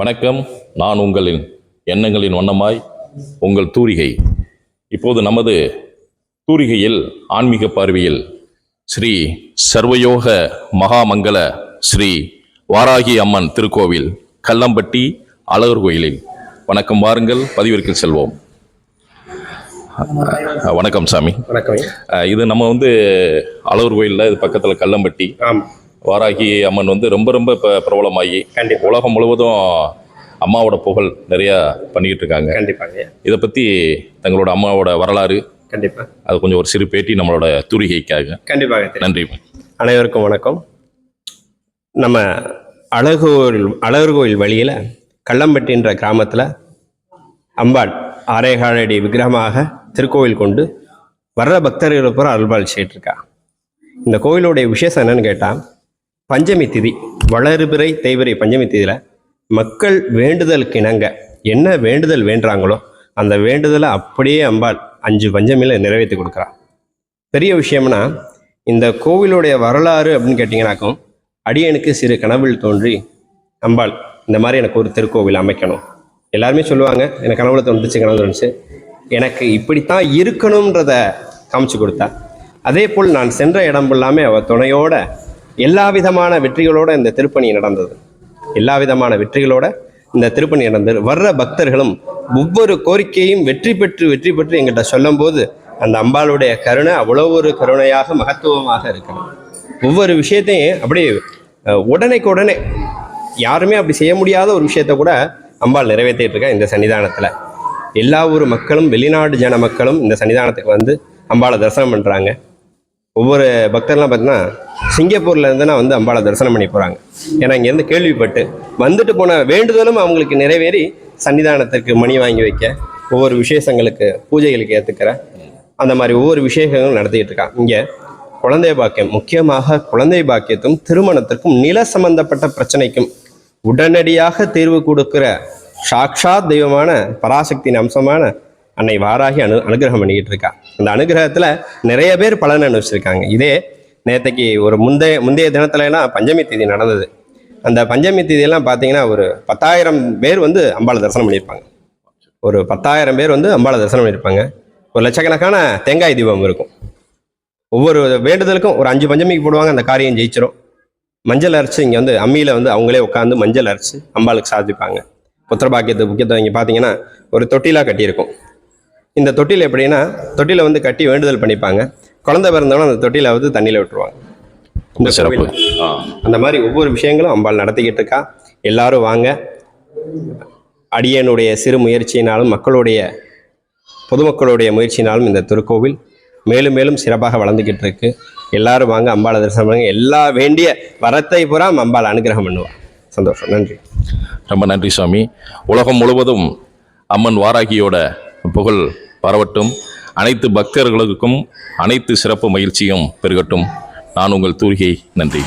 வணக்கம். நான் உங்களின் எண்ணங்களின் வண்ணமாய் உங்கள் தூரிகை. இப்போது நமது தூரிகையில் ஆன்மீக பார்வையில் ஸ்ரீ சர்வயோக மகாமங்கல ஸ்ரீ வாராகி அம்மன் திருக்கோவில் கல்லம்பட்டி அழகர் கோயிலில். வணக்கம் வாருங்கள் பதிவிற்கு செல்வோம். வணக்கம் சாமி. வணக்கம். இது நம்ம வந்து அழகர் கோயிலில் இது பக்கத்தில் கல்லம்பட்டி. வாராகி அம்மன் வந்து ரொம்ப ரொம்ப இப்போ பிரபலமாகி கண்டிப்பா. உலகம் முழுவதும் அம்மாவோட புகழ் நிறையா பண்ணிக்கிட்டு இருக்காங்க. கண்டிப்பாங்க இதை பற்றி தங்களோட அம்மாவோட வரலாறு கண்டிப்பா. அது கொஞ்சம் ஒரு சிறு பேட்டி நம்மளோட தூரிகைக்காக. கண்டிப்பாக. நன்றி அனைவருக்கும் வணக்கம். நம்ம அழகோயில் அழகர் கோயில் வழியில் கள்ளம்பட்டின்ற கிராமத்தில் அம்பாள் ஆரேகாலடி விக்கிரகமாக திருக்கோவில் கொண்டு வர்ற பக்தர்களுக்கு பூரா அருள்பாலிச்சிட்டு இருக்கா. இந்த கோயிலுடைய விசேஷம் என்னன்னு கேட்டால் பஞ்சமி திதி. வளர்பிறை தேய்பிறை பஞ்சமி திதியில் மக்கள் வேண்டுதலுக்கு இணங்க என்ன வேண்டுதல் வேண்டுறாங்களோ அந்த வேண்டுதலை அப்படியே அம்பாள் அஞ்சு பஞ்சமியில் நிறைவேற்றி கொடுக்குறா. பெரிய விஷயம்னா இந்த கோவிலுடைய வரலாறு அப்படின்னு கேட்டிங்கனாக்கும் அடியனுக்கு சிறு கனவில் தோன்றி அம்பாள் இந்த மாதிரி எனக்கு ஒரு திருக்கோவில் அமைக்கணும். எல்லாருமே சொல்லுவாங்க எனக்கு கனவுல தோணுச்சு கனவு தோணுச்சு எனக்கு இப்படித்தான் இருக்கணுன்றத காமிச்சு கொடுத்தா. அதே போல் நான் சென்ற இடம் எல்லாமே அவள் துணையோட எல்லா விதமான வெற்றிகளோட இந்த திருப்பணி நடந்தது. எல்லா விதமான வெற்றிகளோட இந்த திருப்பணி நடந்தது. வர்ற பக்தர்களும் ஒவ்வொரு கோரிக்கையும் வெற்றி பெற்று வெற்றி பெற்று எங்கிட்ட சொல்லும்போது அந்த அம்பாளுடைய கருணை அவ்வளோ ஒரு கருணையாக மகத்துவமாக இருக்கிறது. ஒவ்வொரு விஷயத்தையும் அப்படியே உடனேக்கு உடனே யாருமே அப்படி செய்ய முடியாத ஒரு விஷயத்த கூட அம்பாள் நிறைவேற்றிட்டு இருக்கா இந்த சன்னிதானத்தில். எல்லா ஊர் மக்களும் வெளிநாடு ஜன மக்களும் இந்த சன்னிதானத்துக்கு வந்து அம்பாளை தரிசனம் பண்ணுறாங்க ஒவ்வொரு பக்தர்லாம் பார்த்தீங்கன்னா சிங்கப்பூர்லேருந்து நான் வந்து அம்பாளை தரிசனம் பண்ணி போகிறாங்க ஏன்னா இங்கேருந்து கேள்விப்பட்டு வந்துட்டு போன வேண்டுதலும் அவங்களுக்கு நிறைவேறி சன்னிதானத்திற்கு மணி வாங்கி வைக்க ஒவ்வொரு விசேஷங்களுக்கு பூஜைகளுக்கு ஏற்றுக்கிற அந்த மாதிரி ஒவ்வொரு விசேஷங்களும் நடத்திக்கிட்டு இருக்கான் இங்கே குழந்தை பாக்கியம் முக்கியமாக குழந்தை பாக்கியத்தும் திருமணத்திற்கும் நில சம்பந்தப்பட்ட பிரச்சனைக்கும் உடனடியாக தீர்வு கொடுக்கிற சாக்ஷாத் தெய்வமான பராசக்தியின் அம்சமான அன்னை வாராகி அனு அனுகிரகம் பண்ணிக்கிட்டு இருக்கா. அந்த அனுகிரகத்தில் நிறைய பேர் பலன் அனுபவிச்சிருக்காங்க. இதே நேற்றைக்கு ஒரு முந்தைய முந்தைய தினத்துலலாம் பஞ்சமி தேதி நடந்தது. அந்த பஞ்சமி தேதியெல்லாம் பார்த்தீங்கன்னா ஒரு பத்தாயிரம் பேர் வந்து அம்பாளை தரிசனம் பண்ணியிருப்பாங்க. ஒரு பத்தாயிரம் பேர் வந்து அம்பாளை தரிசனம் பண்ணியிருப்பாங்க. ஒரு லட்சக்கணக்கான தேங்காய் தீபம் இருக்கும். ஒவ்வொரு வேண்டுதலுக்கும் ஒரு அஞ்சு பஞ்சமிக்கு போடுவாங்க அந்த காரியம் ஜெயிச்சிரும். மஞ்சள் அரைச்சி இங்கே வந்து அம்மியில் வந்து அவங்களே உட்காந்து மஞ்சள் அரைச்சி அம்பாளுக்கு சாதிப்பாங்க புத்திரபாக்கியத்துக்கு முக்கியத்துவம் இங்கே பார்த்தீங்கன்னா ஒரு தொட்டிலாக கட்டியிருக்கும். இந்த தொட்டில் எப்படின்னா தொட்டியில் வந்து கட்டி வேண்டுதல் பண்ணிப்பாங்க. குழந்தை பிறந்தவன அந்த தொட்டில வந்து தண்ணியில் விட்டுருவாங்க. ரொம்ப சிறப்பு. அந்த மாதிரி ஒவ்வொரு விஷயங்களும் அம்பாள் நடத்திக்கிட்டு இருக்கா. எல்லாரும் வாங்க. அடியனுடைய சிறு முயற்சியினாலும் மக்களுடைய பொதுமக்களுடைய முயற்சியினாலும் இந்த திருக்கோவில் மேலும் மேலும் சிறப்பாக வளர்ந்துக்கிட்டு இருக்கு. எல்லாரும் வாங்க அம்பாளை தரிசனம் பண்ணுங்க. எல்லா வேண்டிய வரத்தை பூரா அம்பாள் அனுகிரகம் பண்ணுவா. சந்தோஷம். நன்றி. ரொம்ப நன்றி சுவாமி. உலகம் முழுவதும் அம்மன் வாராகியோட புகழ் பரவட்டும். அனைத்து பக்தர்களுக்கும் அனைத்து சிறப்பு மகிழ்ச்சியும் பெருகட்டும். நான் உங்கள் தூரிகை நன்றி.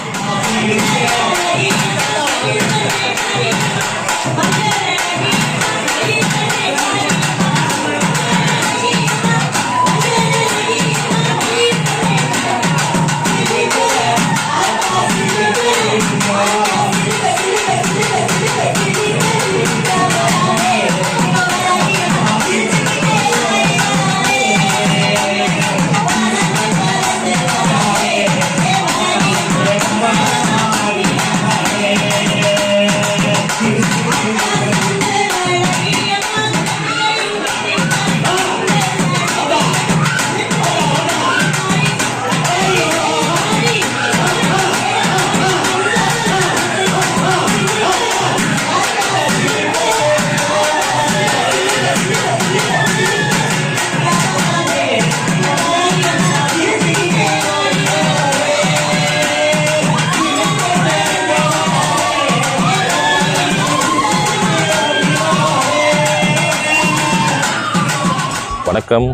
வணக்கம்.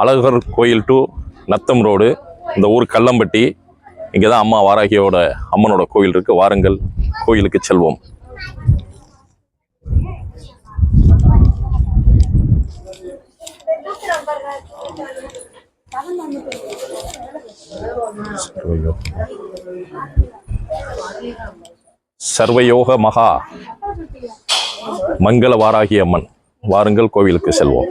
அழகர் கோயில் டு நத்தம் ரோடு. இந்த ஊர் கல்லம்பட்டி இங்கே தான் அம்மா வாராகியோட அம்மனோட கோயில் இருக்குது வாருங்கள் கோயிலுக்கு செல்வோம். சர்வயோக மகா மங்கள வாராகி அம்மன். வாருங்கள் கோவிலுக்கு செல்வோம்.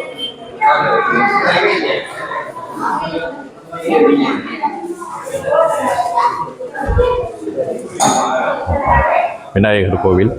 விநாயகர் கோவில்.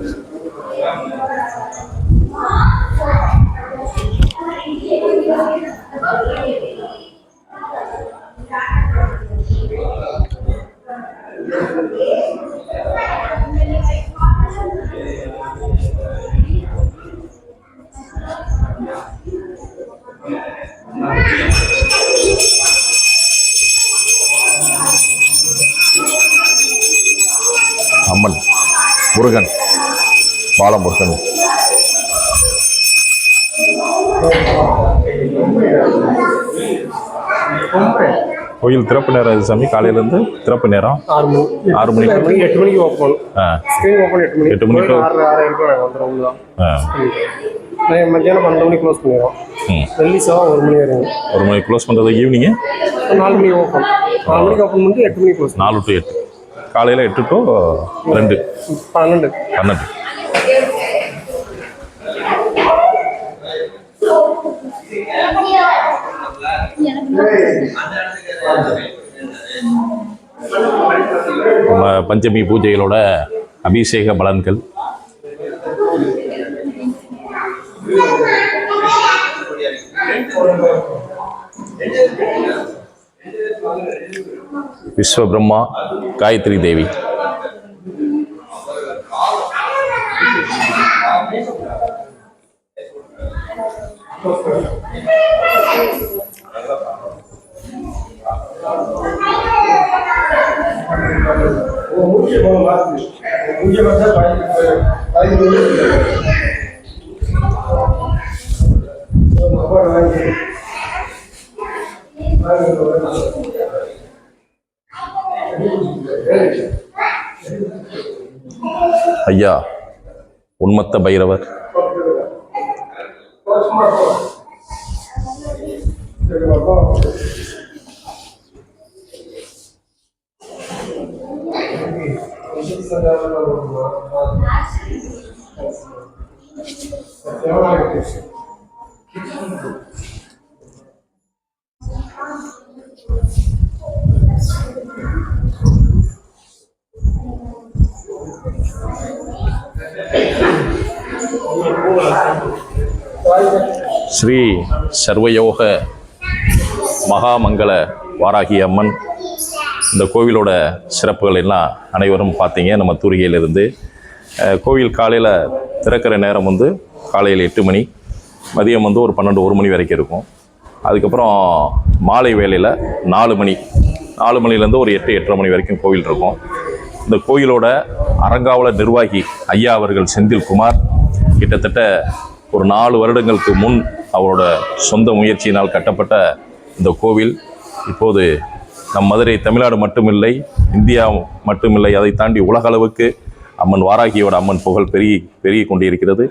அம்மன் முருகன் பாலமுருகன். கோயில் திறப்பு நேரம் சாமி காலையிலேருந்து திறப்பு நேரம். ஆறு மணி. ஆறு மணிக்கு. எட்டு மணி எட்டு மணிக்கு ஓப்பன் எட்டு மணி. எட்டு மணிக்கு. ஆறு ஆறு ஆ. மத்தியானம் பன்னெண்டு மணிக்கு க்ளோஸ் பண்ணிடுவோம் வெள்ளி செவ்வாய் ஒரு மணி வரைக்கும் ஒரு மணிக்கு க்ளோஸ் பண்ணுறது ஈவினிங்கு நாலு மணிக்கு ஓப்பன் நாலு மணிக்கு ஓப்பன் பண்ணிட்டு எட்டு மணிக்கு க்ளோஸ் நாலு டு எட்டு. காலையில் எட்டு டு ரெண்டு. பன்னெண்டு. பன்னெண்டு. நம்ம பஞ்சமி பூஜைகளோட அபிஷேக பலன்கள் விஸ்வ பிரம்மா காயத்ரி தேவி ஐயா உன்மத்த பைரவர். ஸ்ரீ சர்வயோக மகாமங்கள வாராகி அம்மன். இந்த கோவிலோட சிறப்புகள் எல்லாம் அனைவரும் பார்த்தீங்க நம்ம தூரிகையிலிருந்து. கோவில் காலையில் திறக்கிற நேரம் வந்து காலையில் எட்டு மணி மதியம் வந்து ஒரு பன்னெண்டு ஒரு மணி வரைக்கும் இருக்கும். அதுக்கப்புறம் மாலை வேலையில் நாலு மணி நாலு மணிலேருந்து ஒரு எட்டு எட்டரை மணி வரைக்கும் கோவில் இருக்கும். இந்த கோயிலோட அறங்காவல நிர்வாகி ஐயா அவர்கள் செந்தில்குமார் கிட்டத்தட்ட ஒரு நாலு வருடங்களுக்கு முன் அவரோட சொந்த முயற்சியினால் கட்டப்பட்ட இந்த கோவில் இப்போது நம் மதுரை தமிழ்நாடு மட்டுமில்லை இந்தியா மட்டுமில்லை அதை தாண்டி உலக அளவுக்கு அம்மன் வாராகியோட அம்மன் புகழ் பெருகி பெருகி கொண்டிருக்கிறது.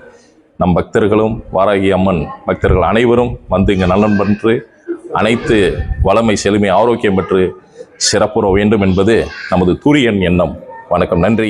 நம் பக்தர்களும் வாராகி அம்மன் பக்தர்கள் அனைவரும் வந்து இங்கே நலன் பெற்று அனைத்து வளமை செழுமை ஆரோக்கியம் பெற்று சிறப்புற வேண்டும் என்பது நமது தூரியன் எண்ணம். வணக்கம் நன்றி.